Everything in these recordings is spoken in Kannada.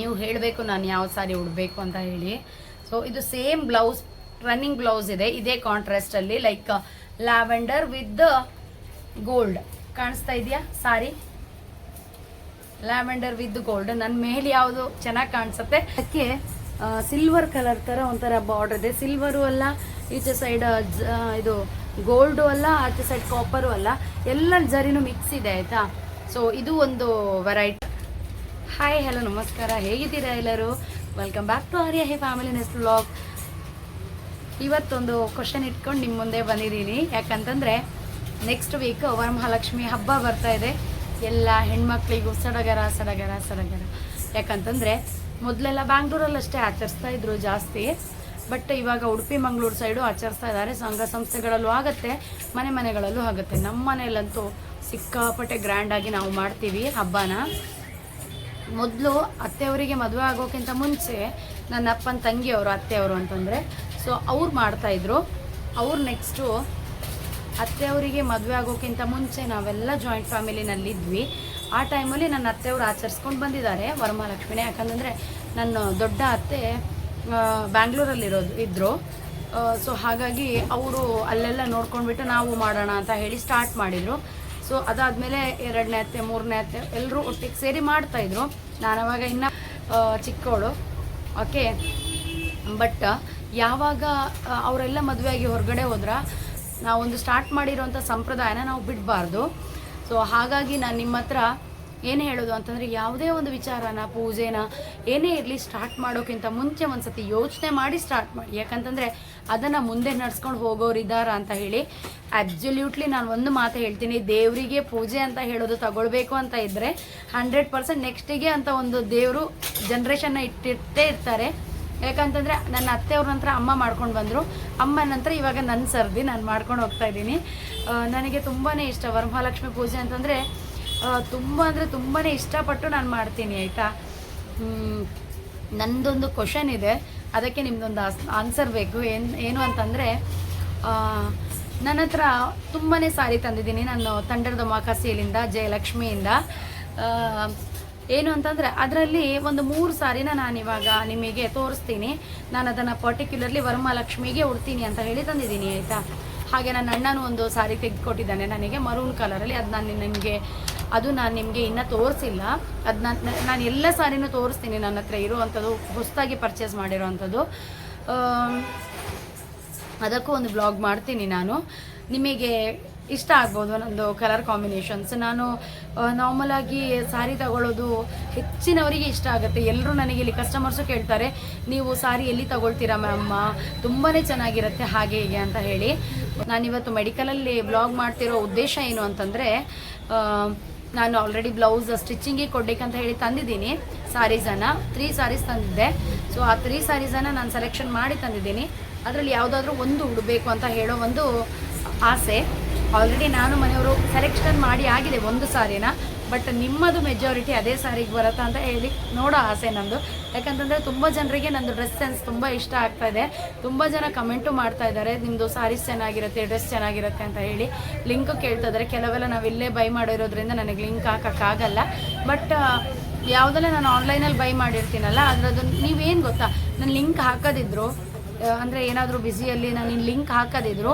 ನೀವು ಹೇಳಬೇಕು, ನಾನು ಯಾವ ಸಾರಿ ಉಡಬೇಕು ಅಂತ ಹೇಳಿ. ಸೊ ಇದು ಸೇಮ್ ಬ್ಲೌಸ್ ರನ್ನಿಂಗ್ ಬ್ಲೌಸ್ ಇದೆ. ಇದೇ ಕಾಂಟ್ರಾಸ್ಟಲ್ಲಿ ಲೈಕ್ ಲ್ಯಾವೆಂಡರ್ ವಿತ್ ಗೋಲ್ಡ್ ಕಾಣಿಸ್ತಾ ಇದೆಯಾ ಸಾರಿ? ಲ್ಯಾವೆಂಡರ್ ವಿತ್ ಗೋಲ್ಡ್ ನನ್ನ ಮೇಲೆ ಯಾವುದು ಚೆನ್ನಾಗಿ ಕಾಣಿಸುತ್ತೆ? ಅದಕ್ಕೆ ಸಿಲ್ವರ್ ಕಲರ್ ಥರ ಒಂಥರ ಬಾರ್ಡರ್ ಇದೆ. ಸಿಲ್ವರು ಅಲ್ಲ, ಈಚೆ ಸೈಡ್ ಇದು ಗೋಲ್ಡು ಅಲ್ಲ, ಆಚೆ ಸೈಡ್ ಕಾಪರು ಅಲ್ಲ. ಎಲ್ಲ ಜರಿನೂ ಮಿಕ್ಸ್ ಇದೆ, ಆಯಿತಾ? ಸೊ ಇದು ಒಂದು ವೆರೈಟಿ ಹಾಯ್ ಹಲೋ ನಮಸ್ಕಾರ. ಹೇಗಿದ್ದೀರಾ ಎಲ್ಲರೂ? Welcome back to Arya hey family nest blog ಇವತ್ತೊಂದು ಕ್ವಶನ್ ಇಟ್ಕೊಂಡು ನಿಮ್ಮ ಮುಂದೆ ಬಂದಿದ್ದೀನಿ. ಯಾಕಂತಂದರೆ ನೆಕ್ಸ್ಟ್ ವೀಕ್ ವರಮಹಾಲಕ್ಷ್ಮಿ ಹಬ್ಬ ಬರ್ತಾ ಇದೆ. ಎಲ್ಲ ಹೆಣ್ಮಕ್ಳಿಗೂ ಸಡಗರ ಸಡಗರ ಸಡಗರ. ಯಾಕಂತಂದರೆ, ಮೊದಲೆಲ್ಲ ಬ್ಯಾಂಗ್ಳೂರಲ್ಲಷ್ಟೇ ಆಚರಿಸ್ತಾ ಇದ್ರು ಜಾಸ್ತಿ. ಬಟ್ ಇವಾಗ ಉಡುಪಿ, ಮಂಗಳೂರು ಸೈಡು ಆಚರಿಸ್ತಾ ಇದ್ದಾರೆ ಸಂಘ ಸಂಸ್ಥೆಗಳಲ್ಲೂ ಆಗುತ್ತೆ, ಮನೆ ಮನೆಗಳಲ್ಲೂ ಆಗುತ್ತೆ. ನಮ್ಮ ಮನೆಯಲ್ಲಂತೂ ಸಿಕ್ಕಾಪಟ್ಟೆ ಗ್ರ್ಯಾಂಡಾಗಿ ನಾವು ಮಾಡ್ತೀವಿ ಹಬ್ಬನ. ಮೊದಲು ಅತ್ತೆಯವರಿಗೆ ಮದುವೆ ಆಗೋಕ್ಕಿಂತ ಮುಂಚೆ ನನ್ನ ಅಪ್ಪನ ತಂಗಿಯವರು, ಅತ್ತೆಯವರು ಅಂತಂದರೆ ಸೊ ಅವ್ರು ಮಾಡ್ತಾಯಿದ್ರು ಅವ್ರು ನೆಕ್ಸ್ಟು ಅತ್ತೆಯವರಿಗೆ ಮದುವೆ ಆಗೋಕ್ಕಿಂತ ಮುಂಚೆ ನಾವೆಲ್ಲ ಜಾಯಿಂಟ್ ಫ್ಯಾಮಿಲಿನಲ್ಲಿದ್ವಿ ಆ ಟೈಮಲ್ಲಿ ನನ್ನ ಅತ್ತೆಯವರು ಆಚರಿಸ್ಕೊಂಡು ಬಂದಿದ್ದಾರೆ ವರಮಹಾಲಕ್ಷ್ಮಿನೇ. ಯಾಕಂತಂದರೆ ನನ್ನ ದೊಡ್ಡ ಅತ್ತೆ ಬ್ಯಾಂಗ್ಳೂರಲ್ಲಿರೋದು ಇದ್ದರು ಸೊ ಹಾಗಾಗಿ ಅವರು ಅಲ್ಲೆಲ್ಲ ನೋಡ್ಕೊಂಡ್ಬಿಟ್ಟು ನಾವು ಮಾಡೋಣ ಅಂತ ಹೇಳಿ ಸ್ಟಾರ್ಟ್ ಮಾಡಿದರು. ಸೊ ಅದಾದಮೇಲೆ ಎರಡನೇ ಅತ್ತೆ, ಮೂರನೇ ಅತ್ತೆ ಎಲ್ಲರೂ ಒಟ್ಟಿಗೆ ಸೇರಿ ಮಾಡ್ತಾಯಿದ್ರು ನಾನು ಅವಾಗ ಇನ್ನ ಚಿಕ್ಕವಳು ಓಕೆ ಬಟ್ ಯಾವಾಗ ಅವರೆಲ್ಲ ಮದುವೆ ಮದುವೆಯಾಗಿ ಹೊರಗಡೆ ಹೋದ್ರ, ನಾವೊಂದು ಸ್ಟಾರ್ಟ್ ಮಾಡಿರೋಂಥ ಸಂಪ್ರದಾಯನ ನಾವು ಬಿಡಬಾರ್ದು. ಸೊ ಹಾಗಾಗಿ ನಾನು ನಿಮ್ಮ ಹತ್ರ ಏನು ಹೇಳೋದು ಅಂತಂದರೆ ಯಾವುದೇ ಒಂದು ವಿಚಾರನ, ಪೂಜೆನ ಏನೇ ಇರಲಿ ಸ್ಟಾರ್ಟ್ ಮಾಡೋಕ್ಕಿಂತ ಮುಂಚೆ ಒಂದು ಸತಿ ಯೋಚನೆ ಮಾಡಿ ಸ್ಟಾರ್ಟ್ ಮಾಡಿ. ಯಾಕಂತಂದರೆ ಅದನ್ನು ಮುಂದೆ ನಡ್ಸ್ಕೊಂಡು ಇದ್ದಾರಾ ಅಂತ ಹೇಳಿ ಅಬ್ಸಲ್ಯೂಟ್ಲಿ ನಾನು ಒಂದು ಮಾತು ಹೇಳ್ತೀನಿ, ದೇವರಿಗೆ ಪೂಜೆ ಅಂತ ಹೇಳೋದು ತಗೊಳ್ಬೇಕು ಅಂತ ಇದ್ದರೆ ಹಂಡ್ರೆಡ್ ಪರ್ಸೆಂಟ್ ನೆಕ್ಸ್ಟಿಗೆ ಅಂತ ಒಂದು ದೇವರು ಜನ್ರೇಷನ್ನ ಇಟ್ಟಿರ್ತೇ ಇರ್ತಾರೆ. ಯಾಕಂತಂದರೆ ನನ್ನ ಅತ್ತೆಯವ್ರ ನಂತರ ಅಮ್ಮ ಮಾಡ್ಕೊಂಡು ಬಂದರು. ಅಮ್ಮ ನಂತರ ಇವಾಗ ನನ್ನ ಸರ್ದಿ ನಾನು ಮಾಡ್ಕೊಂಡು ಹೋಗ್ತಾ ಇದ್ದೀನಿ. ನನಗೆ ತುಂಬಾ ಇಷ್ಟ ವರಮಹಾಲಕ್ಷ್ಮಿ ಪೂಜೆ ಅಂತಂದರೆ ತುಂಬ ಅಂದರೆ ತುಂಬಾ ಇಷ್ಟಪಟ್ಟು ನಾನು ಮಾಡ್ತೀನಿ, ಆಯಿತಾ? ನಂದೊಂದು ಕ್ವಶನ್ ಇದೆ. ಅದಕ್ಕೆ ನಿಮ್ಮದೊಂದು ಆನ್ಸರ್ ಬೇಕು. ಏನು ಏನು ಅಂತಂದರೆ ನನ್ನ ಹತ್ರ ತುಂಬಾ ಸಾರಿ ತಂದಿದ್ದೀನಿ ನಾನು ತಂಡರದ ಮಾಕಾಸಿಯಲ್ಲಿಂದ ಜಯಲಕ್ಷ್ಮಿಯಿಂದ. ಏನು ಅಂತಂದರೆ, ಅದರಲ್ಲಿ ಒಂದು ಮೂರು ಸಾರಿನ ನಾನು ಇವಾಗ ನಿಮಗೆ ತೋರಿಸ್ತೀನಿ. ನಾನು ಅದನ್ನು ಪರ್ಟಿಕ್ಯುಲರ್ಲಿ ವರಮಹಾಲಕ್ಷ್ಮಿಗೆ ಉಡ್ತೀನಿ ಅಂತ ಹೇಳಿ ತಂದಿದ್ದೀನಿ, ಆಯಿತಾ? ಹಾಗೆ ನನ್ನ ಅಣ್ಣನೂ ಒಂದು ಸಾರಿ ತೆಗೆದುಕೊಟ್ಟಿದ್ದಾನೆ ನನಗೆ ಮರೂನ್ ಕಲರಲ್ಲಿ ಅದು ನಾನು ನಿಮಗೆ ಅದು ನಾನು ನಿಮಗೆ ಇನ್ನೂ ತೋರಿಸಿಲ್ಲ. ಅದು ನಾನು ನಾನು ಎಲ್ಲ ಸಾರಿನೂ ತೋರಿಸ್ತೀನಿ ನನ್ನ ಹತ್ರ ಇರುವಂಥದ್ದು ಹೊಸದಾಗಿ ಪರ್ಚೇಸ್ ಮಾಡಿರೋವಂಥದ್ದು ಅದಕ್ಕೂ ಒಂದು ಬ್ಲಾಗ್ ಮಾಡ್ತೀನಿ ನಾನು. ನಿಮಗೆ ಇಷ್ಟ ಆಗ್ಬೋದು ನಂದು ಕಲರ್ ಕಾಂಬಿನೇಷನ್ಸ್ ನಾನು ನಾರ್ಮಲಾಗಿ ಸಾರಿ ತಗೊಳ್ಳೋದು ಹೆಚ್ಚಿನವರಿಗೆ ಇಷ್ಟ ಆಗುತ್ತೆ. ಎಲ್ಲರೂ ನನಗೆ ಇಲ್ಲಿ ಕಸ್ಟಮರ್ಸು ಕೇಳ್ತಾರೆ, ನೀವು ಸಾರಿ ಎಲ್ಲಿ ತಗೊಳ್ತೀರಾ ಮ್ಯಾಮ್ ತುಂಬಾ ಚೆನ್ನಾಗಿರುತ್ತೆ, ಹಾಗೆ, ಹೀಗೆ ಅಂತ ಹೇಳಿ. ನಾನಿವತ್ತು ಮೆಡಿಕಲಲ್ಲಿ ಬ್ಲಾಗ್ ಮಾಡ್ತಿರೋ ಉದ್ದೇಶ ಏನು ಅಂತಂದರೆ ನಾನು ಆಲ್ರೆಡಿ ಬ್ಲೌಸ್ ಸ್ಟಿಚಿಂಗಿಗೆ ಕೊಡ್ಬೇಕಂತ ಹೇಳಿ ತಂದಿದ್ದೀನಿ. ಸ್ಯಾರೀಸನ್ನು ತ್ರೀ ಸಾರೀಸ್ ತಂದಿದ್ದೆ. ಸೊ ಆ ತ್ರೀ ಸಾರೀಸನ್ನು ನಾನು ಸೆಲೆಕ್ಷನ್ ಮಾಡಿ ತಂದಿದ್ದೀನಿ. ಅದರಲ್ಲಿ ಯಾವುದಾದ್ರೂ ಒಂದು ಉಡಬೇಕು ಅಂತ ಹೇಳೋ ಒಂದು ಆಸೆ. ಆಲ್ರೆಡಿ ನಾನು ಮನೆಯವರು ಸೆಲೆಕ್ಷನ್ ಮಾಡಿ ಆಗಿದೆ ಒಂದು ಸಾರಿನ. ಬಟ್ ನಿಮ್ಮದು ಮೆಜಾರಿಟಿ ಅದೇ ಸಾರಿಗೆ ಬರುತ್ತಾ ಅಂತ ಹೇಳಿ ನೋಡೋ ಆಸೆ ನಂದು. ಯಾಕಂತಂದರೆ ತುಂಬ ಜನರಿಗೆ ನಂದು ಡ್ರೆಸ್ ಸೆನ್ಸ್ ತುಂಬ ಇಷ್ಟ ಆಗ್ತಾ ಇದೆ. ತುಂಬ ಜನ ಕಮೆಂಟು ಮಾಡ್ತಾ ಇದ್ದಾರೆ ನಿಮ್ಮದು ಸಾರೀಸ್ ಚೆನ್ನಾಗಿರುತ್ತೆ ಡ್ರೆಸ್ ಚೆನ್ನಾಗಿರುತ್ತೆ ಅಂತ ಹೇಳಿ. ಲಿಂಕ್ ಕೇಳ್ತಾ ಇದ್ದಾರೆ. ಕೆಲವೆಲ್ಲ ನಾವು ಇಲ್ಲೇ ಬೈ ಮಾಡಿರೋದ್ರಿಂದ ನನಗೆ ಲಿಂಕ್ ಹಾಕೋಕ್ಕಾಗಲ್ಲ. ಬಟ್ ಯಾವುದೆಲ್ಲ ನಾನು ಆನ್ಲೈನಲ್ಲಿ ಬೈ ಮಾಡಿರ್ತೀನಲ್ಲ, ಅದರದ್ದು ನೀವೇನು ಗೊತ್ತಾ? ನಾನು ಲಿಂಕ್ ಹಾಕೋದಿದ್ರು ಅಂದರೆ ಏನಾದರೂ ಬ್ಯುಸಿಯಲ್ಲಿ ನಾನು ಲಿಂಕ್ ಹಾಕೋದಿದ್ರು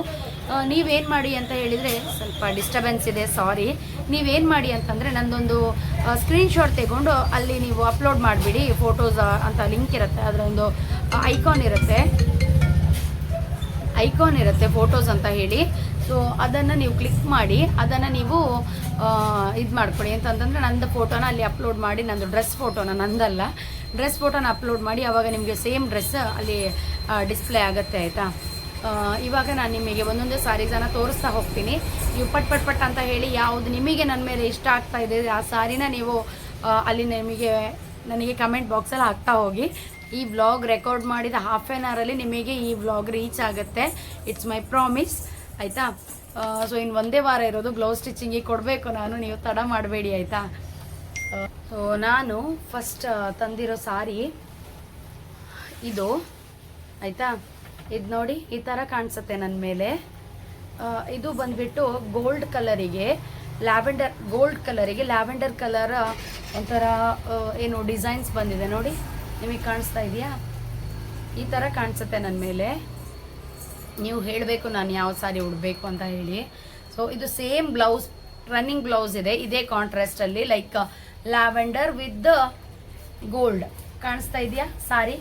ನೀವೇನು ಮಾಡಿ ಅಂತ ಹೇಳಿದರೆ ಸ್ವಲ್ಪ ಡಿಸ್ಟರ್ಬೆನ್ಸ್ ಇದೆ ಸಾರಿ ನೀವೇನು ಮಾಡಿ ಅಂತಂದರೆ ನಂದೊಂದು ಸ್ಕ್ರೀನ್ಶಾಟ್ ತೆಗೊಂಡು ಅಲ್ಲಿ ನೀವು ಅಪ್ಲೋಡ್ ಮಾಡಿಬಿಡಿ ಫೋಟೋಸ್ ಅಂತ ಲಿಂಕ್ ಇರುತ್ತೆ ಅದರ ಒಂದು ಐಕಾನ್ ಇರುತ್ತೆ. ಐಕಾನ್ ಇರುತ್ತೆ ಫೋಟೋಸ್ ಅಂತ ಹೇಳಿ. ಸೊ ಅದನ್ನು ನೀವು ಕ್ಲಿಕ್ ಮಾಡಿ, ಅದನ್ನು ನೀವು ಇದು ಮಾಡ್ಕೊಳ್ಳಿ ಅಂತಂದ್ರೆ ನಂದು ಫೋಟೋನ ಅಲ್ಲಿ ಅಪ್ಲೋಡ್ ಮಾಡಿ, ನಂದು ಡ್ರೆಸ್ ಫೋಟೋನ ನಂದಲ್ಲ. ಡ್ರೆಸ್ ಫೋಟೋನ ಅಪ್ಲೋಡ್ ಮಾಡಿ, ಅವಾಗ ನಿಮಗೆ ಸೇಮ್ ಡ್ರೆಸ್ ಅಲ್ಲಿ ಡಿಸ್ಪ್ಲೇ ಆಗುತ್ತೆ ಆಯಿತಾ? ಇವಾಗ ನಾನು ನಿಮಗೆ ಒಂದೊಂದೇ ಸಾರೀಸನ್ನು ತೋರಿಸ್ತಾ ಹೋಗ್ತೀನಿ. ನೀವು ಪಟ್ ಪಟ್ ಪಟ್ ಅಂತ ಹೇಳಿ ಯಾವುದು ನಿಮಗೆ ನನ್ನ ಮೇಲೆ ಇಷ್ಟ ಆಗ್ತಾ ಇದೆ, ಆ ಸಾರಿನ ನೀವು ಅಲ್ಲಿ ನಿಮಗೆ, ನನಗೆ ಕಮೆಂಟ್ ಬಾಕ್ಸಲ್ಲಿ ಹಾಕ್ತಾ ಹೋಗಿ. ಈ ವ್ಲಾಗ್ ರೆಕಾರ್ಡ್ ಮಾಡಿದ ಹಾಫ್ ಆನ್ ಅವರಲ್ಲಿ ನಿಮಗೆ ಈ ವ್ಲಾಗ್ ರೀಚ್ ಆಗುತ್ತೆ. ಇಟ್ಸ್ ಮೈ ಪ್ರಾಮಿಸ್ ಆಯಿತಾ? ಸೊ ಇನ್ನು ಒಂದೇ ವಾರ ಇರೋದು ಬ್ಲೌಸ್ ಸ್ಟಿಚಿಂಗಿಗೆ ಕೊಡಬೇಕು ನಾನು, ನೀವು ತಡ ಮಾಡಬೇಡಿ, ಆಯಿತಾ? ಸೊ ನಾನು ಫಸ್ಟ್ ತಂದಿರೋ ಸಾರಿ ಇದು, ಆಯಿತಾ? ಇದು ನೋಡಿ, ಈ ಥರ ಕಾಣಿಸುತ್ತೆ ನನ್ನ ಮೇಲೆ. ಇದು ಬಂದ್ಬಿಟ್ಟು ಗೋಲ್ಡ್ ಕಲರಿಗೆ ಲ್ಯಾವೆಂಡರ್ ಗೋಲ್ಡ್ ಕಲರಿಗೆ ಲ್ಯಾವೆಂಡರ್ ಕಲರ್ ಒಂಥರ ಏನು ಡಿಸೈನ್ಸ್ ಬಂದಿದೆ ನೋಡಿ. ನಿಮಗೆ ಕಾಣಿಸ್ತಾ ಇದೆಯಾ? ಈ ಥರ ಕಾಣಿಸುತ್ತೆ ನನ್ನ ಮೇಲೆ. ನೀವು ಹೇಳಬೇಕು, ನಾನು ಯಾವ ಸಾರಿ ಉಡಬೇಕು ಅಂತ ಹೇಳಿ. ಸೊ ಇದು ಸೇಮ್ ಬ್ಲೌಸ್ ರನ್ನಿಂಗ್ ಬ್ಲೌಸ್ ಇದೆ. ಇದೇ ಕಾಂಟ್ರಾಸ್ಟಲ್ಲಿ ಲೈಕ್ ಲ್ಯಾವೆಂಡರ್ ವಿತ್ ಗೋಲ್ಡ್ ಕಾಣಿಸ್ತಾ ಇದೆಯಾ ಸಾರಿ?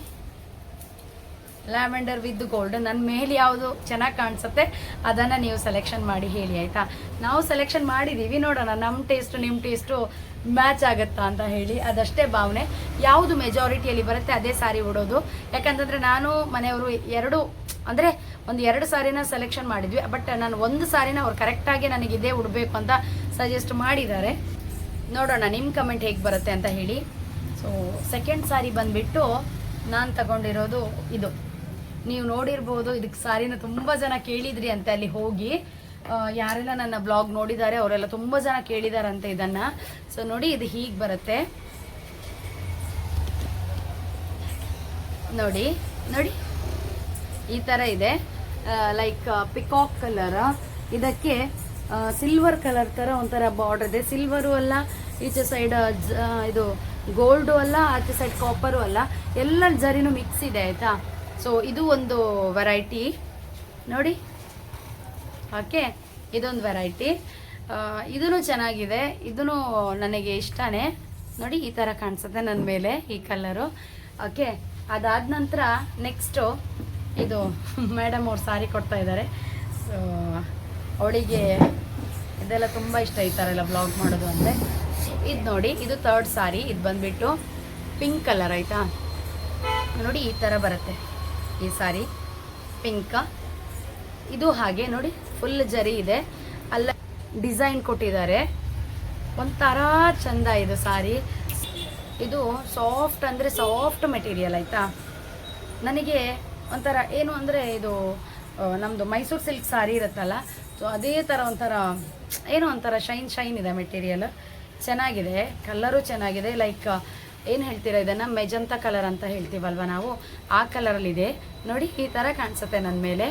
ಲ್ಯಾವೆಂಡರ್ ವಿತ್ ಗೋಲ್ಡ್ ನನ್ನ ಮೇಲೆ ಯಾವುದು ಚೆನ್ನಾಗಿ ಕಾಣಿಸುತ್ತೆ, ಅದನ್ನು ನೀವು ಸೆಲೆಕ್ಷನ್ ಮಾಡಿ ಹೇಳಿ, ಆಯಿತಾ? ನಾವು ಸೆಲೆಕ್ಷನ್ ಮಾಡಿದ್ದೀವಿ ನೋಡೋಣ ನಮ್ಮ ಟೇಸ್ಟು ನಿಮ್ಮ ಟೇಸ್ಟು ಮ್ಯಾಚ್ ಆಗುತ್ತಾ ಅಂತ ಹೇಳಿ. ಅದಷ್ಟೇ ಭಾವನೆ. ಯಾವುದು ಮೆಜಾರಿಟಿಯಲ್ಲಿ ಬರುತ್ತೆ, ಅದೇ ಸಾರಿ ಉಡೋದು. ಯಾಕಂತಂದರೆ, ನಾನು ಮನೆಯವರು ಎರಡು, ಅಂದರೆ ಒಂದು ಎರಡು ಸಾರಿನ ಸೆಲೆಕ್ಷನ್ ಮಾಡಿದ್ವಿ. ಬಟ್ ನಾನು ಒಂದು ಸಾರಿನ ಅವ್ರು ಕರೆಕ್ಟಾಗಿ ನನಗೆ ಇದೇ ಉಡಬೇಕು ಅಂತ ಸಜೆಸ್ಟ್ ಮಾಡಿದ್ದಾರೆ. ನೋಡೋಣ ನಿಮ್ಮ ಕಮೆಂಟ್ ಹೇಗೆ ಬರುತ್ತೆ ಅಂತ ಹೇಳಿ. ಸೊ ಸೆಕೆಂಡ್ ಸಾರಿ ಬಂದುಬಿಟ್ಟು ನಾನು ತಗೊಂಡಿರೋದು ಇದು. ನೀವು ನೋಡಿರ್ಬೋದು ಇದಕ್ಕೆ ಸಾರಿನ ತುಂಬ ಜನ ಕೇಳಿದ್ರಿ ಅಂತ ಅಲ್ಲಿ ಹೋಗಿ. ಯಾರೆಲ್ಲ ನನ್ನ ಬ್ಲಾಗ್ ನೋಡಿದ್ದಾರೆ, ಅವರೆಲ್ಲ ತುಂಬ ಜನ ಕೇಳಿದಾರಂತೆ ಇದನ್ನು. ಸೊ ನೋಡಿ ಇದು ಹೀಗೆ ಬರುತ್ತೆ. ನೋಡಿ ನೋಡಿ. ಈ ಥರ ಇದೆ. ಲೈಕ್ ಪಿಕಾಕ್ ಕಲರ್ ಇದಕ್ಕೆ ಸಿಲ್ವರ್ ಕಲರ್ ಥರ ಒಂಥರ ಬಾರ್ಡರ್ ಇದೆ. ಸಿಲ್ವರು ಅಲ್ಲ, ಈಚೆ ಸೈಡ್ ಇದು ಗೋಲ್ಡು ಅಲ್ಲ, ಆಚೆ ಸೈಡ್ ಕಾಪರು ಅಲ್ಲ, ಎಲ್ಲ ಜರಿನೂ ಮಿಕ್ಸ್ ಇದೆ, ಆಯಿತಾ? ಸೊ ಇದು ಒಂದು ವೆರೈಟಿ ನೋಡಿ. ಓಕೆ ಇದೊಂದು ವೆರೈಟಿ ಇದೂ ಚೆನ್ನಾಗಿದೆ. ಇದೂ ನನಗೆ ಇಷ್ಟನೇ. ನೋಡಿ, ಈ ಥರ ಕಾಣಿಸುತ್ತೆ ನನ್ನ ಮೇಲೆ ಈ ಕಲರು ಓಕೆ ಅದಾದ ನಂತರ ನೆಕ್ಸ್ಟು ಇದು ಮೇಡಮ್ ಅವ್ರು ಸಾರಿ ಕೊಡ್ತಾ ಇದ್ದಾರೆ. ಸೊ ಅವಳಿಗೆ ಇದೆಲ್ಲ ತುಂಬ ಇಷ್ಟ ಈ ಥರ ಎಲ್ಲ ಬ್ಲಾಗ್ ಮಾಡೋದು ಅಂದರೆ. ಇದು ನೋಡಿ, ಇದು ತರ್ಡ್ ಸಾರಿ, ಇದು ಬಂದುಬಿಟ್ಟು ಪಿಂಕ್ ಕಲರ್ ಆಯಿತಾ? ನೋಡಿ ಈ ಥರ ಬರುತ್ತೆ ಈ ಸಾರಿ. ಪಿಂಕ ಇದು ಹಾಗೆ ನೋಡಿ ಫುಲ್ ಜರಿ ಇದೆ. ಅಲ್ಲ ಡಿಸೈನ್ ಕೊಟ್ಟಿದ್ದಾರೆ. ಒಂಥರ ಚಂದ ಇದು ಸಾರಿ. ಇದು ಸಾಫ್ಟ್ ಅಂದರೆ ಸಾಫ್ಟ್ ಮೆಟೀರಿಯಲ್ ಆಯಿತಾ? ನನಗೆ ಒಂಥರ ಏನು ಅಂದರೆ ಇದು ನಮ್ಮದು ಮೈಸೂರು ಸಿಲ್ಕ್ ಸಾರಿ ಇರುತ್ತಲ್ಲ ಸೊ ಅದೇ ಥರ ಒಂಥರ, ಏನೋ ಒಂಥರ ಶೈನ್ ಶೈನ್ ಇದೆ ಮೆಟೀರಿಯಲ್ ಚೆನ್ನಾಗಿದೆ ಕಲರು ಚೆನ್ನಾಗಿದೆ ಲೈಕ್ ಏನು ಹೇಳ್ತೀರಾ ಇದನ್ನು? ಮೆಜಂತ ಕಲರ್ ಅಂತ ಹೇಳ್ತೀವಲ್ವ ನಾವು? ಆ ಕಲರಲ್ಲಿದೆ ನೋಡಿ, ಈ ಥರ ಕಾಣಿಸುತ್ತೆ ನನ್ನ ಮೇಲೆ.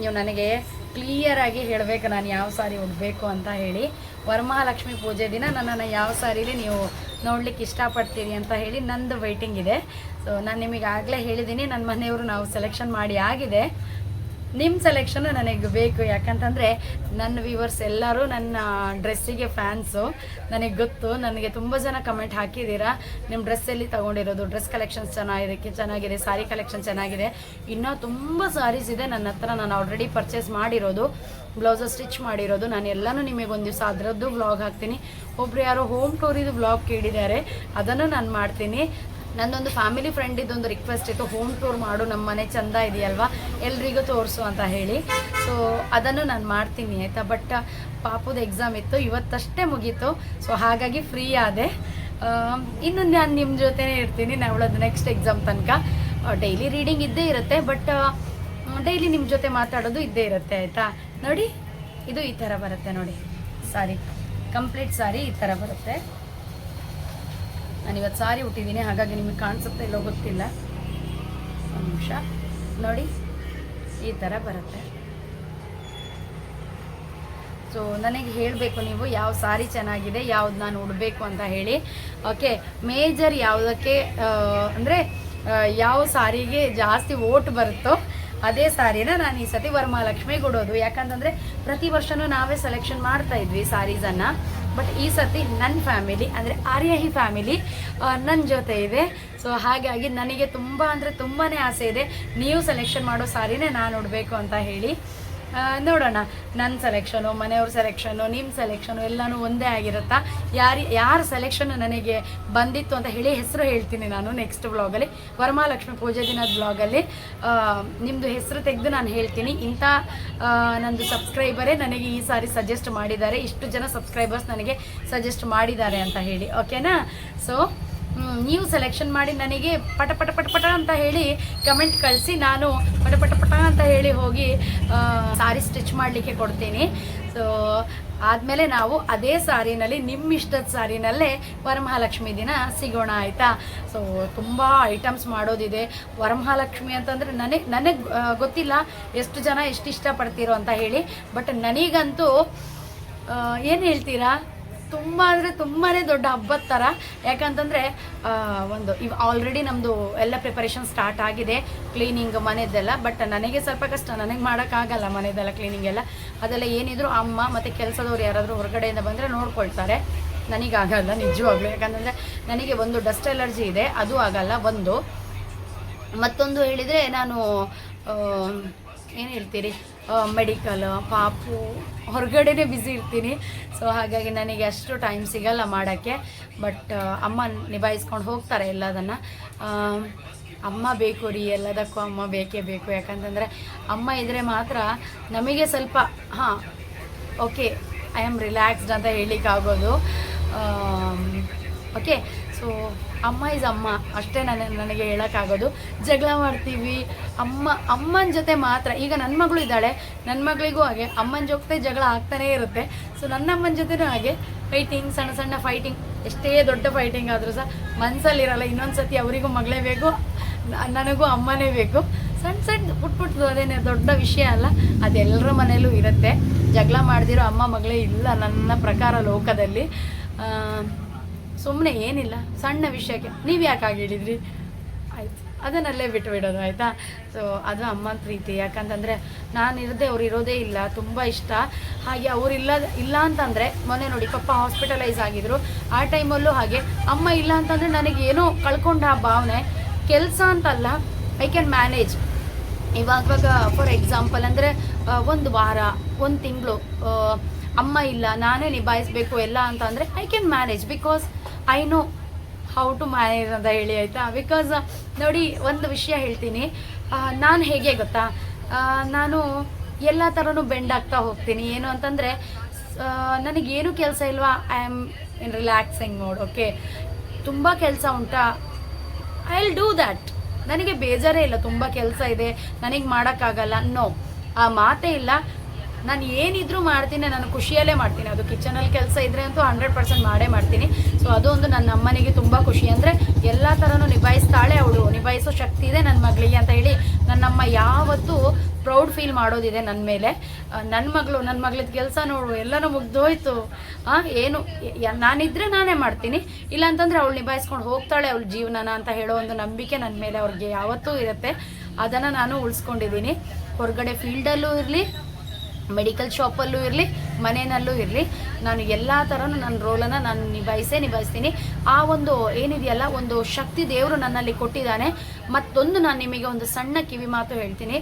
ನೀವು ನನಗೆ ಕ್ಲಿಯರಾಗಿ ಹೇಳಬೇಕು ನಾನು ಯಾವ ಸಾರಿ ಉಡಬೇಕು ಅಂತ ಹೇಳಿ. ವರಮಹಾಲಕ್ಷ್ಮಿ ಪೂಜೆ ದಿನ ನನ್ನನ್ನು ಯಾವ ಸಾರೀಲಿ ನೀವು ನೋಡ್ಲಿಕ್ಕೆ ಇಷ್ಟಪಡ್ತೀರಿ ಅಂತ ಹೇಳಿ ನಂದು ವೈಟಿಂಗ್ ಇದೆ. ಸೊ ನಾನು ನಿಮಗೆ ಆಗಲೇ ಹೇಳಿದ್ದೀನಿ ನನ್ನ ಮನೆಯವರು ನಾವು ಸೆಲೆಕ್ಷನ್ ಮಾಡಿ ಆಗಿದೆ. ನಿಮ್ಮ ಸೆಲೆಕ್ಷನ್ ನನಗೆ ಬೇಕು. ಯಾಕಂತಂದರೆ ನನ್ನ ವ್ಯೂವರ್ಸ್ ಎಲ್ಲರೂ ನನ್ನ ಡ್ರೆಸ್ಸಿಗೆ ಫ್ಯಾನ್ಸು ನನಗೆ ಗೊತ್ತು, ನನಗೆ ತುಂಬ ಜನ ಕಮೆಂಟ್ ಹಾಕಿದ್ದೀರಾ. ನಿಮ್ಮ ಡ್ರೆಸ್ಸಲ್ಲಿ ತೊಗೊಂಡಿರೋದು? ಡ್ರೆಸ್ ಕಲೆಕ್ಷನ್ಸ್ ಚೆನ್ನಾಗಿದೆ ಚೆನ್ನಾಗಿದೆ ಸಾರಿ ಕಲೆಕ್ಷನ್ ಚೆನ್ನಾಗಿದೆ. ಇನ್ನೂ ತುಂಬ ಸಾರೀಸ್ ಇದೆ. ನನ್ನ ಹತ್ರ ನಾನು ಆಲ್ರೆಡಿ ಪರ್ಚೇಸ್ ಮಾಡಿರೋದು. ಬ್ಲೌಸಸ್ ಸ್ಟಿಚ್ ಮಾಡಿರೋದು. ನಾನು ಎಲ್ಲನೂ ನಿಮಗೆ ಒಂದು ದಿವಸ ಅದರದ್ದು ಬ್ಲಾಗ್ ಹಾಕ್ತೀನಿ. ಒಬ್ರು ಯಾರೋ ಹೋಮ್ ಟೂರಿದು ಬ್ಲಾಗ್ ಕೇಳಿದ್ದಾರೆ. ಅದನ್ನು ನಾನು ಮಾಡ್ತೀನಿ. ನನ್ನೊಂದು ಫ್ಯಾಮಿಲಿ ಫ್ರೆಂಡ್ ಇದೊಂದು ರಿಕ್ವೆಸ್ಟ್ ಇತ್ತು ಹೋಮ್ ಟೂರ್ ಮಾಡು ನಮ್ಮ ಮನೆ ಚಂದ ಇದೆಯಲ್ವಾ? ಎಲ್ರಿಗೂ ತೋರಿಸು ಅಂತ ಹೇಳಿ. ಸೊ ಅದನ್ನು ನಾನು ಮಾಡ್ತೀನಿ, ಆಯಿತಾ? ಬಟ್ ಪಾಪುದ ಎಕ್ಸಾಮ್ ಇತ್ತು, ಇವತ್ತಷ್ಟೇ ಮುಗೀತು. ಸೊ ಹಾಗಾಗಿ ಫ್ರೀ ಆದೆ. ಇನ್ನು ನಾನು ನಿಮ್ಮ ಜೊತೆನೇ ಇರ್ತೀನಿ ನಾವಳದು ನೆಕ್ಸ್ಟ್ ಎಕ್ಸಾಮ್ ತನಕ. ಡೈಲಿ ರೀಡಿಂಗ್ ಇದ್ದೇ ಇರುತ್ತೆ ಬಟ್ ಡೈಲಿ ನಿಮ್ಮ ಜೊತೆ ಮಾತಾಡೋದು ಇದ್ದೇ ಇರುತ್ತೆ, ಆಯಿತಾ? ನೋಡಿ, ಇದು ಈ ಥರ ಬರುತ್ತೆ ನೋಡಿ. ಸಾರಿ ಕಂಪ್ಲೀಟ್ ಸಾರಿ ಈ ಥರ ಬರುತ್ತೆ. ನಾನು ಇವತ್ತು ಸಾರಿ ಹುಟ್ಟಿದ್ದೀನಿ ಹಾಗಾಗಿ ನಿಮಗೆ ಕಾಣಿಸುತ್ತೆ ಇಲ್ಲೋ ಗೊತ್ತಿಲ್ಲ. ಒಂದು ನಿಮಿಷ. ನೋಡಿ, ಈ ಥರ ಬರುತ್ತೆ. ಸೊ ನನಗೆ ಹೇಳಬೇಕು ನೀವು ಯಾವ ಸಾರಿ ಚೆನ್ನಾಗಿದೆ, ಯಾವ್ದು ನಾನು ಉಡಬೇಕು ಅಂತ ಹೇಳಿ. ಓಕೆ ಮೇಜರ್ ಯಾವುದಕ್ಕೆ ಅಂದರೆ ಯಾವ ಸಾರಿಗೆ ಜಾಸ್ತಿ ಓಟ್ ಬರುತ್ತೋ ಅದೇ ಸಾರಿನ ನಾನು ಈ ಸತಿ ವರಮಹಾಲಕ್ಷ್ಮಿಗೆ ಉಡೋದು ಯಾಕಂತಂದರೆ ಪ್ರತಿ ವರ್ಷನೂ ನಾವೇ ಸೆಲೆಕ್ಷನ್ ಮಾಡ್ತಾ ಇದ್ವಿ ಸಾರೀಸನ್ನು. ಬಟ್ ಈ ಸತಿ ನನ್ನ ಫ್ಯಾಮಿಲಿ ಅಂದರೆ ಆರ್ಯಹಿ ಫ್ಯಾಮಿಲಿ ನನ್ನ ಜೊತೆ ಇದೆ. ಸೊ ಹಾಗಾಗಿ ನನಗೆ ತುಂಬ ಅಂದರೆ ತುಂಬಾ ಆಸೆ ಇದೆ. ನೀವು ಸೆಲೆಕ್ಷನ್ ಮಾಡೋ ಸಾರಿನೇ ನಾನು ಉಡಬೇಕು ಅಂತ ಹೇಳಿ. ನೋಡೋಣ. ನನ್ನ ಸೆಲೆಕ್ಷನು ಮನೆಯವ್ರ ಸೆಲೆಕ್ಷನು ನಿಮ್ಮ ಸೆಲೆಕ್ಷನು ಎಲ್ಲನೂ ಒಂದೇ ಆಗಿರುತ್ತಾ? ಯಾರು, ಯಾರ ಸೆಲೆಕ್ಷನ್ ನನಗೆ ಬಂದಿತ್ತು ಅಂತ ಹೇಳಿ ಹೆಸರು ಹೇಳ್ತೀನಿ ನಾನು ನೆಕ್ಸ್ಟ್ ಬ್ಲಾಗಲ್ಲಿ ವರಮಹಾಲಕ್ಷ್ಮಿ ಪೂಜೆ ದಿನದ ಬ್ಲಾಗಲ್ಲಿ ನಿಮ್ಮದು ಹೆಸರು ತೆಗೆದು ನಾನು ಹೇಳ್ತೀನಿ. ಇಂಥ ನಂದು ಸಬ್ಸ್ಕ್ರೈಬರೇ ನನಗೆ ಈ ಸಾರಿ ಸಜೆಸ್ಟ್ ಮಾಡಿದ್ದಾರೆ. ಇಷ್ಟು ಜನ ಸಬ್ಸ್ಕ್ರೈಬರ್ಸ್ ನನಗೆ ಸಜೆಸ್ಟ್ ಮಾಡಿದ್ದಾರೆ ಅಂತ ಹೇಳಿ. ಓಕೆನಾ ಸೊ ನೀವು ಸೆಲೆಕ್ಷನ್ ಮಾಡಿ ನನಗೆ ಪಟ ಪಟ ಪಟ ಪಟ ಅಂತ ಹೇಳಿ ಕಮೆಂಟ್ ಕಳಿಸಿ, ನಾನು ಪಟ ಪಟ ಪಟ ಅಂತ ಹೇಳಿ ಹೋಗಿ ಸಾರಿ ಸ್ಟಿಚ್ ಮಾಡಲಿಕ್ಕೆ ಕೊಡ್ತೀನಿ. ಸೊ ಆದಮೇಲೆ ನಾವು ಅದೇ ಸಾರಿನಲ್ಲಿ ನಿಮ್ಮ ಇಷ್ಟದ ಸಾರಿನಲ್ಲೇ ವರಮಹಾಲಕ್ಷ್ಮಿ ದಿನ ಸಿಗೋಣ ಆಯಿತಾ? ಸೊ ತುಂಬ ಐಟಮ್ಸ್ ಮಾಡೋದಿದೆ. ವರಮಹಾಲಕ್ಷ್ಮಿ ಅಂತಂದರೆ ನನಗೆ ನನಗೆ ಗೊತ್ತಿಲ್ಲ ಎಷ್ಟು ಜನ ಎಷ್ಟು ಇಷ್ಟಪಡ್ತೀರೋ ಅಂತ ಹೇಳಿ. ಬಟ್ ನನಗಂತೂ ಏನು ಹೇಳ್ತೀರಾ? ತುಂಬ ಅಂದರೆ ತುಂಬಾ ದೊಡ್ಡ ಹಬ್ಬದ ಥರ ಯಾಕಂತಂದರೆ ಒಂದು ಇವ್ ಆಲ್ರೆಡಿ ನಮ್ಮದು ಎಲ್ಲ ಪ್ರಿಪರೇಷನ್ ಸ್ಟಾರ್ಟ್ ಆಗಿದೆ ಕ್ಲೀನಿಂಗ್ ಮನೆದೆಲ್ಲ. ಬಟ್ ನನಗೆ ಸ್ವಲ್ಪ ಕಷ್ಟ, ನನಗೆ ಮಾಡೋಕ್ಕಾಗಲ್ಲ ಮನೆದೆಲ್ಲ ಕ್ಲೀನಿಂಗ್ ಎಲ್ಲ. ಅದೆಲ್ಲ ಏನಿದ್ರು ಅಮ್ಮ ಮತ್ತು ಕೆಲಸದವ್ರು ಯಾರಾದರೂ ಹೊರಗಡೆಯಿಂದ ಬಂದರೆ ನೋಡ್ಕೊಳ್ತಾರೆ. ನನಗಾಗಲ್ಲ, ನಿಜವಾಗ್ಲೂ. ಯಾಕಂತಂದರೆ, ನನಗೆ ಒಂದು ಡಸ್ಟ್ ಎಲರ್ಜಿ ಇದೆ, ಅದು ಆಗಲ್ಲ, ಒಂದು. ಮತ್ತೊಂದು ಹೇಳಿದರೆ ನಾನು ಏನು ಹೇಳ್ತೀರಿ? ಮೆಡಿಕಲ್ ಪಾಪು, ಹೊರಗಡೆನೇ ಬ್ಯುಸಿ ಇರ್ತೀನಿ. ಸೊ ಹಾಗಾಗಿ ನನಗೆ ಅಷ್ಟು ಟೈಮ್ ಸಿಗಲ್ಲ ಮಾಡೋಕ್ಕೆ. ಬಟ್ ಅಮ್ಮ ನಿಭಾಯಿಸ್ಕೊಂಡು ಹೋಗ್ತಾರೆ ಎಲ್ಲದನ್ನು. ಅಮ್ಮ ಬೇಕು ರೀ, ಎಲ್ಲದಕ್ಕೂ ಅಮ್ಮ ಬೇಕೇ ಬೇಕು. ಯಾಕಂತಂದರೆ ಅಮ್ಮ ಇದ್ದರೆ ಮಾತ್ರ ನಮಗೆ ಸ್ವಲ್ಪ, ಹಾಂ ಓಕೆ ಐ ಆಮ್ ರಿಲ್ಯಾಕ್ಸ್ಡ್ ಅಂತ ಹೇಳಲಿಕ್ಕಾಗೋದು. ಓಕೆ ಸೊ ಅಮ್ಮ ಇಸ್ ಅಮ್ಮ. ಅಷ್ಟೇ ನನ್ನ ನನಗೆ ಹೇಳೋಕ್ಕಾಗೋದು. ಜಗಳ ಮಾಡ್ತೀವಿ. ಅಮ್ಮ, ಅಮ್ಮನ ಜೊತೆ ಮಾತ್ರ, ಈಗ ನನ್ನ ಮಗಳು ಇದ್ದಾಳೆ. ನನ್ನ ಮಗಳಿಗೂ ಹಾಗೆ. ಅಮ್ಮನ ಜೊತೆ ಜಗಳ ಆಗ್ತಾನೇ ಇರುತ್ತೆ. ಸೊ ನನ್ನ ಅಮ್ಮನ ಜೊತೆನೂ ಹಾಗೆ. ಫೈಟಿಂಗ್ ಸಣ್ಣ ಸಣ್ಣ ಫೈಟಿಂಗ್ ಎಷ್ಟೇ ದೊಡ್ಡ ಫೈಟಿಂಗ್ ಆದರೂ ಸಹ ಮನಸ್ಸಲ್ಲಿರಲ್ಲ ಇನ್ನೊಂದು ಸತಿ ಅವರಿಗೂ ಮಗಳೇ ಬೇಕು. ನನಗೂ ಅಮ್ಮನೇ ಬೇಕು. ಸಣ್ಣ ಸಣ್ಣ ಪುಟ್ ಪುಟ್ಟದು ಅದೇನೇ ದೊಡ್ಡ ವಿಷಯ ಅಲ್ಲ. ಅದೆಲ್ಲರ ಮನೇಲೂ ಇರುತ್ತೆ. ಜಗಳ ಮಾಡ್ದಿರೋ ಅಮ್ಮ ಮಗಳೇ ಇಲ್ಲ ನನ್ನ ಪ್ರಕಾರ ಲೋಕದಲ್ಲಿ. ಸುಮ್ಮನೆ ಏನಿಲ್ಲ, ಸಣ್ಣ ವಿಷಯಕ್ಕೆ. ನೀವು ಯಾಕೆ ಹಾಗೆ ಹೇಳಿದ್ರಿ? ಆಯ್ತು. ಅದನ್ನಲ್ಲೇ ಬಿಟ್ಟು ಬಿಡೋದು, ಆಯಿತಾ? ಸೊ ಅದು ಅಮ್ಮನ ಪ್ರೀತಿ. ಯಾಕಂತಂದರೆ ನಾನು ಇರದೆ, ಅವ್ರು ಇರೋದೇ ಇಲ್ಲ, ತುಂಬ ಇಷ್ಟ. ಹಾಗೆ ಅವ್ರು ಇಲ್ಲ ಇಲ್ಲ ಅಂತಂದರೆ, ಮೊನ್ನೆ ನೋಡಿ ಪಪ್ಪ ಹಾಸ್ಪಿಟಲೈಸ್ ಆಗಿದ್ರು. ಆ ಟೈಮಲ್ಲೂ ಹಾಗೆ, ಅಮ್ಮ ಇಲ್ಲ ಅಂತಂದರೆ ನನಗೆ ಏನೋ ಕಳ್ಕೊಂಡ ಆ ಭಾವನೆ. ಕೆಲಸ ಅಂತಲ್ಲ ಐ ಕ್ಯಾನ್ ಮ್ಯಾನೇಜ್ ಇವಾಗ ಫಾರ್ ಎಕ್ಸಾಂಪಲ್ ಅಂದರೆ ಒಂದು ವಾರ, ಒಂದು ತಿಂಗಳು ಅಮ್ಮ ಇಲ್ಲ, ನಾನೇ ನಿಭಾಯಿಸಬೇಕು, ಎಲ್ಲ ಅಂತ ಅಂದರೆ I can manage because I know how to manage ಅಂತ ಹೇಳಿ ಆಯಿತಾ? ಬಿಕಾಸ್ ನೋಡಿ, ಒಂದು ವಿಷಯ ಹೇಳ್ತೀನಿ. ನಾನು ಹೇಗೆ ಗೊತ್ತಾ? ನಾನು ಎಲ್ಲ ಥರನೂ ಬೆಂಡ್ ಆಗ್ತಾ ಹೋಗ್ತೀನಿ. ಏನು ಅಂತಂದರೆ ನನಗೇನು ಕೆಲಸ ಇಲ್ವಾ? I am in relaxing mode okay ತುಂಬ ಕೆಲಸ ಉಂಟಾ? ಐ ವಿಲ್ ಡೂ ದ್ಯಾಟ್ ನನಗೆ ಬೇಜಾರೇ ಇಲ್ಲ. ತುಂಬ ಕೆಲಸ ಇದೆ. ನನಗೆ ಮಾಡೋಕ್ಕಾಗಲ್ಲ. ನೋ ಆ ಮಾತೇ ಇಲ್ಲ. ನಾನು ಏನಿದ್ರೂ ಮಾಡ್ತೀನಿ, ನಾನು ಖುಷಿಯಲ್ಲೇ ಮಾಡ್ತೀನಿ. ಅದು ಕಿಚನಲ್ಲಿ ಕೆಲಸ ಇದ್ರೆ ಅಂತೂ ಹಂಡ್ರೆಡ್ ಪರ್ಸೆಂಟ್ ಮಾಡೇ ಮಾಡ್ತೀನಿ. ಸೊ ಅದು ಒಂದು ನನ್ನ ಅಮ್ಮನಿಗೆ ತುಂಬ ಖುಷಿ. ಅಂದರೆ ಎಲ್ಲ ಥರನೂ ನಿಭಾಯಿಸ್ತಾಳೆ ಅವಳು. ನಿಭಾಯಿಸೋ ಶಕ್ತಿ ಇದೆ ನನ್ನ ಮಗಳಿಗೆ ಅಂತ ಹೇಳಿ ನನ್ನಮ್ಮ ಯಾವತ್ತೂ ಪ್ರೌಡ್ ಫೀಲ್ ಮಾಡೋದಿದೆ ನನ್ನ ಮೇಲೆ. ನನ್ನ ಮಗಳು ನನ್ನ ಮಗಳದ್ದು ಕೆಲಸ ನೋಡು, ಎಲ್ಲನೂ ಮುಗ್ದೋಯ್ತು. ಹಾಂ ಏನು ನಾನಿದ್ರೆ ನಾನೇ ಮಾಡ್ತೀನಿ. ಇಲ್ಲ ಅಂತಂದ್ರೆ ಅವಳು ನಿಭಾಯಿಸ್ಕೊಂಡು ಹೋಗ್ತಾಳೆ ಅವಳ ಜೀವನನ ಅಂತ ಹೇಳೋ ಒಂದು ನಂಬಿಕೆ ನನ್ನ ಮೇಲೆ ಅವ್ರಿಗೆ ಯಾವತ್ತೂ ಇರುತ್ತೆ. ಅದನ್ನು ನಾನು ಉಳಿಸ್ಕೊಂಡಿದ್ದೀನಿ. ಹೊರಗಡೆ ಫೀಲ್ಡಲ್ಲೂ ಇರಲಿ ಮೆಡಿಕಲ್ ಶಾಪಲ್ಲೂ ಇರಲಿ. ಮನೆಯಲ್ಲೂ ಇರಲಿ. ನಾನು ಎಲ್ಲ ಥರನೂ ನನ್ನ ರೋಲನ್ನು ನಾನು ನಿಭಾಯಿಸೇ ನಿಭಾಯಿಸ್ತೀನಿ. ಆ ಒಂದು ಏನಿದೆಯಲ್ಲ, ಒಂದು ಶಕ್ತಿ ದೇವರು ನನ್ನಲ್ಲಿ ಕೊಟ್ಟಿದ್ದಾನೆ. ಮತ್ತೊಂದು ನಾನು ನಿಮಗೆ ಒಂದು ಸಣ್ಣ ಕಿವಿ ಮಾತು ಹೇಳ್ತೀನಿ.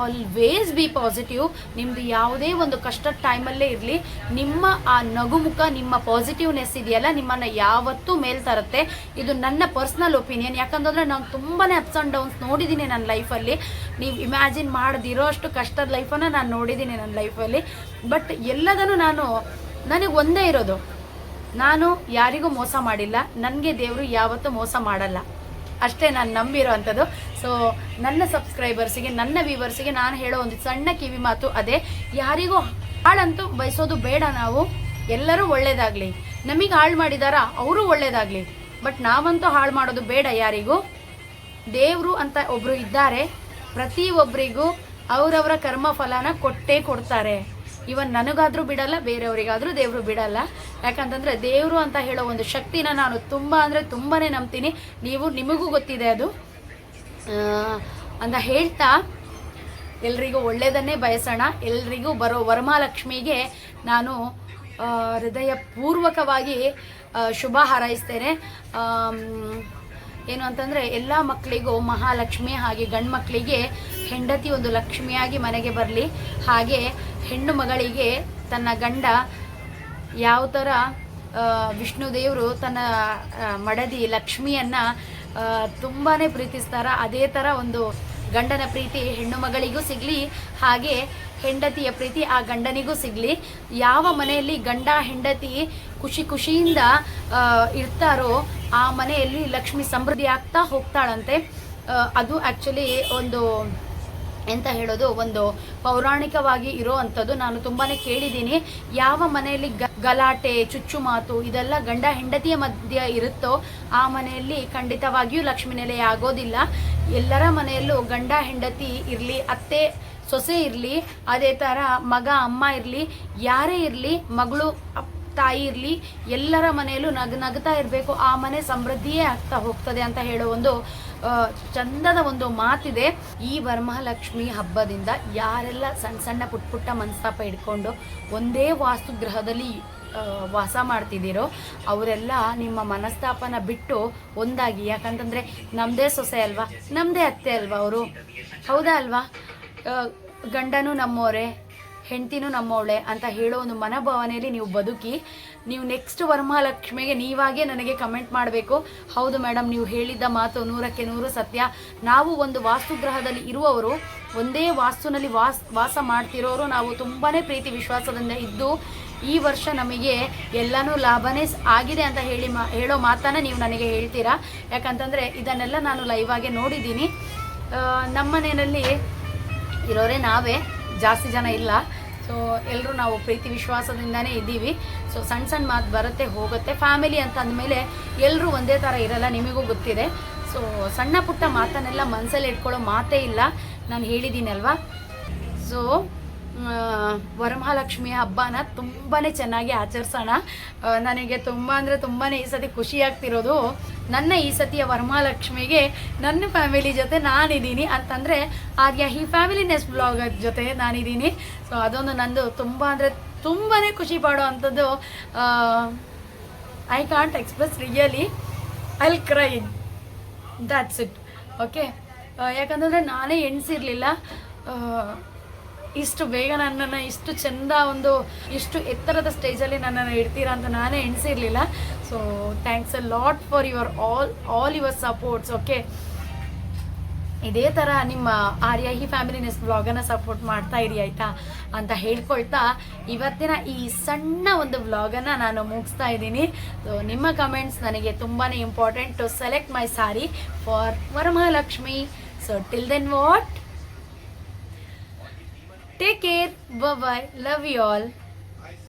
ಆಲ್ವೇಸ್ ಬಿ ಪಾಸಿಟಿವ್ ನಿಮ್ಮದು ಯಾವುದೇ ಒಂದು ಕಷ್ಟದ ಟೈಮಲ್ಲೇ ಇರಲಿ. ನಿಮ್ಮ ಆ ನಗುಮುಖ, ನಿಮ್ಮ ಪಾಸಿಟಿವ್ನೆಸ್ ಇದೆಯಲ್ಲ, ನಿಮ್ಮನ್ನು ಯಾವತ್ತೂ ಮೇಲ್ ತರುತ್ತೆ. ಇದು ನನ್ನ ಪರ್ಸ್ನಲ್ ಒಪಿನಿಯನ್ ಯಾಕಂತಂದರೆ ನಾನು ತುಂಬಾ ಅಪ್ಸ್ ಆ್ಯಂಡ್ ಡೌನ್ಸ್ ನೋಡಿದ್ದೀನಿ ನನ್ನ ಲೈಫಲ್ಲಿ ನೀವು ಇಮ್ಯಾಜಿನ್ ಮಾಡದಿರೋ ಅಷ್ಟು ಕಷ್ಟದ ಲೈಫನ್ನು ನಾನು ನೋಡಿದ್ದೀನಿ ನನ್ನ ಲೈಫಲ್ಲಿ ಬಟ್ ಎಲ್ಲದನ್ನು ನಾನು, ನನಗೆ ಒಂದೇ ಇರೋದು. ನಾನು ಯಾರಿಗೂ ಮೋಸ ಮಾಡಿಲ್ಲ, ನನಗೆ ದೇವರು ಯಾವತ್ತೂ ಮೋಸ ಮಾಡಲ್ಲ. ಅಷ್ಟೇ ನಾನು ನಂಬಿರೋ ಅಂಥದ್ದು. ಸೊ ನನ್ನ ಸಬ್ಸ್ಕ್ರೈಬರ್ಸಿಗೆ ನನ್ನ ವ್ಯೂವರ್ಸಿಗೆ ನಾನು ಹೇಳೋ ಒಂದು ಸಣ್ಣ ಕಿವಿ ಮಾತು ಅದೇ. ಯಾರಿಗೂ ಹಾಳಂತೂ ಬಯಸೋದು ಬೇಡ ನಾವು. ಎಲ್ಲರೂ ಒಳ್ಳೇದಾಗಲಿ. ನಮಗೆ ಹಾಳು ಮಾಡಿದಾರಾ? ಅವರು ಒಳ್ಳೇದಾಗಲಿ. ಬಟ್ ನಾವಂತೂ ಹಾಳು ಮಾಡೋದು ಬೇಡ ಯಾರಿಗೂ. ದೇವರು ಅಂತ ಒಬ್ಬರು ಇದ್ದಾರೆ. ಪ್ರತಿಯೊಬ್ಬರಿಗೂ ಅವರವರ ಕರ್ಮ ಫಲನ ಕೊಟ್ಟೇ ಕೊಡ್ತಾರೆ. ಇವನ್ ನನಗಾದ್ರೂ ಬಿಡಲ್ಲ, ಬೇರೆಯವರಿಗಾದ್ರೂ ದೇವರು ಬಿಡಲ್ಲ. ಯಾಕಂತಂದ್ರೆ ದೇವರು ಅಂತ ಹೇಳೋ ಒಂದು ಶಕ್ತಿನ ನಾನು ತುಂಬ ಅಂದರೆ ತುಂಬಾನೇ ನಂಬ್ತೀನಿ. ನೀವು, ನಿಮಗೂ ಗೊತ್ತಿದೆ ಅದು. ಅಂತ ಹೇಳ್ತಾ, ಎಲ್ರಿಗೂ ಒಳ್ಳೆಯದನ್ನೇ ಬಯಸೋಣ. ಎಲ್ರಿಗೂ ಬರೋ ವರಮಹಾಲಕ್ಷ್ಮಿಗೆ ನಾನು ಹೃದಯಪೂರ್ವಕವಾಗಿ ಶುಭ ಹಾರೈಸ್ತೇನೆ. ಏನು ಅಂತಂದರೆ, ಎಲ್ಲ ಮಕ್ಕಳಿಗೂ ಮಹಾಲಕ್ಷ್ಮಿ ಹಾಗೆ ಗಂಡು ಮಕ್ಕಳಿಗೆ ಹೆಂಡತಿ ಒಂದು ಲಕ್ಷ್ಮಿಯಾಗಿ ಮನೆಗೆ ಬರಲಿ. ಹಾಗೆ ಹೆಣ್ಣು ಮಗಳಿಗೆ ತನ್ನ ಗಂಡ ಯಾವ ಥರ ವಿಷ್ಣು ದೇವರು ತನ್ನ ಮಡದಿ ಲಕ್ಷ್ಮಿಯನ್ನು ತುಂಬಾ ಪ್ರೀತಿಸ್ತಾರ. ಅದೇ ಥರ ಒಂದು ಗಂಡನ ಪ್ರೀತಿ ಹೆಣ್ಣು ಮಗಳಿಗೂ ಸಿಗಲಿ. ಹಾಗೆ ಹೆಂಡತಿಯ ಪ್ರೀತಿ ಆ ಗಂಡನಿಗೂ ಸಿಗಲಿ. ಯಾವ ಮನೆಯಲ್ಲಿ ಗಂಡ ಹೆಂಡತಿ ಖುಷಿ ಖುಷಿಯಿಂದ ಇರ್ತಾರೋ ಆ ಮನೆಯಲ್ಲಿ ಲಕ್ಷ್ಮಿ ಸಮೃದ್ಧಿ ಆಗ್ತಾ ಹೋಗ್ತಾಳಂತೆ. ಅದು ಆ್ಯಕ್ಚುಲಿ ಒಂದು ಎಂತ ಹೇಳೋದು ಒಂದು ಪೌರಾಣಿಕವಾಗಿ ಇರೋ ಅಂಥದ್ದು ನಾನು ತುಂಬಾ ಕೇಳಿದ್ದೀನಿ. ಯಾವ ಮನೆಯಲ್ಲಿ ಗಲಾಟೆ ಚುಚ್ಚು ಮಾತು ಇದೆಲ್ಲ ಗಂಡ ಹೆಂಡತಿಯ ಮಧ್ಯೆ ಇರುತ್ತೋ ಆ ಮನೆಯಲ್ಲಿ ಖಂಡಿತವಾಗಿಯೂ ಲಕ್ಷ್ಮೀ ನೆಲೆ ಆಗೋದಿಲ್ಲ. ಎಲ್ಲರ ಮನೆಯಲ್ಲೂ ಗಂಡ ಹೆಂಡತಿ ಇರಲಿ, ಅತ್ತೆ ಸೊಸೆ ಇರಲಿ, ಅದೇ ಥರ ಮಗ, ಅಮ್ಮ ಇರಲಿ, ಯಾರೇ ಇರಲಿ, ಮಗಳು ತಾಯಿ ಇರಲಿ, ಎಲ್ಲರ ಮನೆಯಲ್ಲೂ ನಗ್, ನಗ್ತಾ ಇರಬೇಕು. ಆ ಮನೆ ಸಮೃದ್ಧಿಯೇ ಆಗ್ತಾ ಹೋಗ್ತದೆ ಅಂತ ಹೇಳೋ ಒಂದು ಚಂದದ ಒಂದು ಮಾತಿದೆ. ಈ ವರಮಹಾಲಕ್ಷ್ಮಿ ಹಬ್ಬದಿಂದ ಯಾರೆಲ್ಲ ಸಣ್ಣ ಸಣ್ಣ ಪುಟ್ಟ ಪುಟ್ಟ ಮನಸ್ತಾಪ ಇಟ್ಕೊಂಡು ಒಂದೇ ವಾಸ್ತುಗ್ರಹದಲ್ಲಿ ಆ, ವಾಸ ಮಾಡ್ತಿದ್ದೀರೋ ಅವರೆಲ್ಲ ನಿಮ್ಮ ಮನಸ್ತಾಪನ ಬಿಟ್ಟು ಒಂದಾಗಿ. ಯಾಕಂತಂದರೆ ನಮ್ಮದೇ ಸೊಸೆ ಅಲ್ವಾ? ನಮ್ಮದೇ ಅತ್ತೆ ಅಲ್ವಾ ಅವರು? ಹೌದಾ ಅಲ್ವಾ? ಗಂಡನೂ ನಮ್ಮೋರೆ ಹೆಂಡ್ತಿನೂ ನಮ್ಮವಳೆ ಅಂತ ಹೇಳೋ ಒಂದು ಮನೋಭಾವನೆಯಲ್ಲಿ ನೀವು ಬದುಕಿ, ನೀವು ನೆಕ್ಸ್ಟ್ ವರಮಹಾಲಕ್ಷ್ಮಿಗೆ ನೀವಾಗೇ ನನಗೆ ಕಮೆಂಟ್ ಮಾಡಬೇಕು. ಹೌದು ಮೇಡಮ್ ನೀವು ಹೇಳಿದ್ದ ಮಾತು ನೂರಕ್ಕೆ ನೂರು ಸತ್ಯ. ನಾವು ಒಂದು ವಾಸ್ತುಗ್ರಹದಲ್ಲಿ ಇರುವವರು, ಒಂದೇ ವಾಸ್ತುನಲ್ಲಿ ವಾಸ ವಾಸ ಮಾಡ್ತಿರೋರು, ನಾವು ತುಂಬಾ ಪ್ರೀತಿ ವಿಶ್ವಾಸದಿಂದ ಇದ್ದು, ಈ ವರ್ಷ ನಮಗೆ ಎಲ್ಲನೂ ಲಾಭನೇ ಆಗಿದೆ ಅಂತ ಹೇಳಿ ಮಾ, ಹೇಳೋ ಮಾತನ್ನ ನೀವು ನನಗೆ ಹೇಳ್ತೀರಾ? ಯಾಕಂತಂದರೆ ಇದನ್ನೆಲ್ಲ ನಾನು ಲೈವ್ ಆಗಿ ನೋಡಿದ್ದೀನಿ. ನಮ್ಮನೆಯಲ್ಲಿ ಇರೋರೇ ನಾವೇ. ಜಾಸ್ತಿ ಜನ ಇಲ್ಲ. ಸೊ ಎಲ್ಲರೂ ನಾವು ಪ್ರೀತಿ ವಿಶ್ವಾಸದಿಂದನೇ ಇದ್ದೀವಿ. ಸೊ ಸಣ್ಣ ಸಣ್ಣ ಮಾತು ಬರುತ್ತೆ, ಹೋಗುತ್ತೆ. ಫ್ಯಾಮಿಲಿ ಅಂತ ಅಂದಮೇಲೆ ಎಲ್ಲರೂ ಒಂದೇ ಥರ ಇರಲ್ಲ, ನಿಮಗೂ ಗೊತ್ತಿದೆ. ಸೊ ಸಣ್ಣ ಪುಟ್ಟ ಮಾತನ್ನೆಲ್ಲ ಮನಸ್ಸಲ್ಲಿ ಇಟ್ಕೊಳ್ಳೋ ಮಾತೇ ಇಲ್ಲ. ನಾನು ಹೇಳಿದ್ದೀನಲ್ವಾ ಸೊ ವರಮಹಾಲಕ್ಷ್ಮಿ ಹಬ್ಬನ ತುಂಬಾ ಚೆನ್ನಾಗಿ ಆಚರಿಸೋಣ. ನನಗೆ ತುಂಬ ಅಂದರೆ ತುಂಬಾ ಈ ಸತಿ ಖುಷಿ ಆಗ್ತಿರೋದು ನನ್ನ ಈ ಸತಿಯ ವರಮಹಾಲಕ್ಷ್ಮಿಗೆ ನನ್ನ ಫ್ಯಾಮಿಲಿ ಜೊತೆ ನಾನಿದ್ದೀನಿ ಅಂತಂದರೆ ಆರ್ಯ ಈ ಫ್ಯಾಮಿಲಿ ನೆಸ್ ಬ್ಲಾಗ್ ಜೊತೆ ನಾನಿದ್ದೀನಿ. ಸೊ ಅದೊಂದು ನಂದು ತುಂಬ ಅಂದರೆ ತುಂಬಾ ಖುಷಿ ಪಡೋ ಅಂಥದ್ದು I can't express really I'll cry that's it okay ಯಾಕಂತಂದರೆ ನಾನೇ ಎಣಿಸಿರಲಿಲ್ಲ. ಇಷ್ಟು ಬೇಗ ನನ್ನನ್ನು, ಇಷ್ಟು ಚೆಂದ ಒಂದು, ಇಷ್ಟು ಎತ್ತರದ ಸ್ಟೇಜಲ್ಲಿ ನನ್ನನ್ನು ಇಡ್ತೀರಾ ಅಂತ ನಾನೇ ಎಣಿಸಿರಲಿಲ್ಲ. So thanks a lot for your all all your supports okay ಇದೇ ಥರ ನಿಮ್ಮ ಆರ್ಯ ಈ ಫ್ಯಾಮಿಲಿನೆಸ್ ವ್ಲಾಗನ್ನು ಸಪೋರ್ಟ್ ಮಾಡ್ತಾ ಇರಿ, ಆಯಿತಾ? ಅಂತ ಹೇಳ್ಕೊಳ್ತಾ ಇವತ್ತಿನ ಈ ಸಣ್ಣ ಒಂದು ವ್ಲಾಗನ್ನು ನಾನು ಮುಗಿಸ್ತಾ ಇದ್ದೀನಿ. ಸೊ ನಿಮ್ಮ ಕಮೆಂಟ್ಸ್ ನನಗೆ ತುಂಬಾ important to select my sari for Varamahalakshmi. So till then what take care bye love you all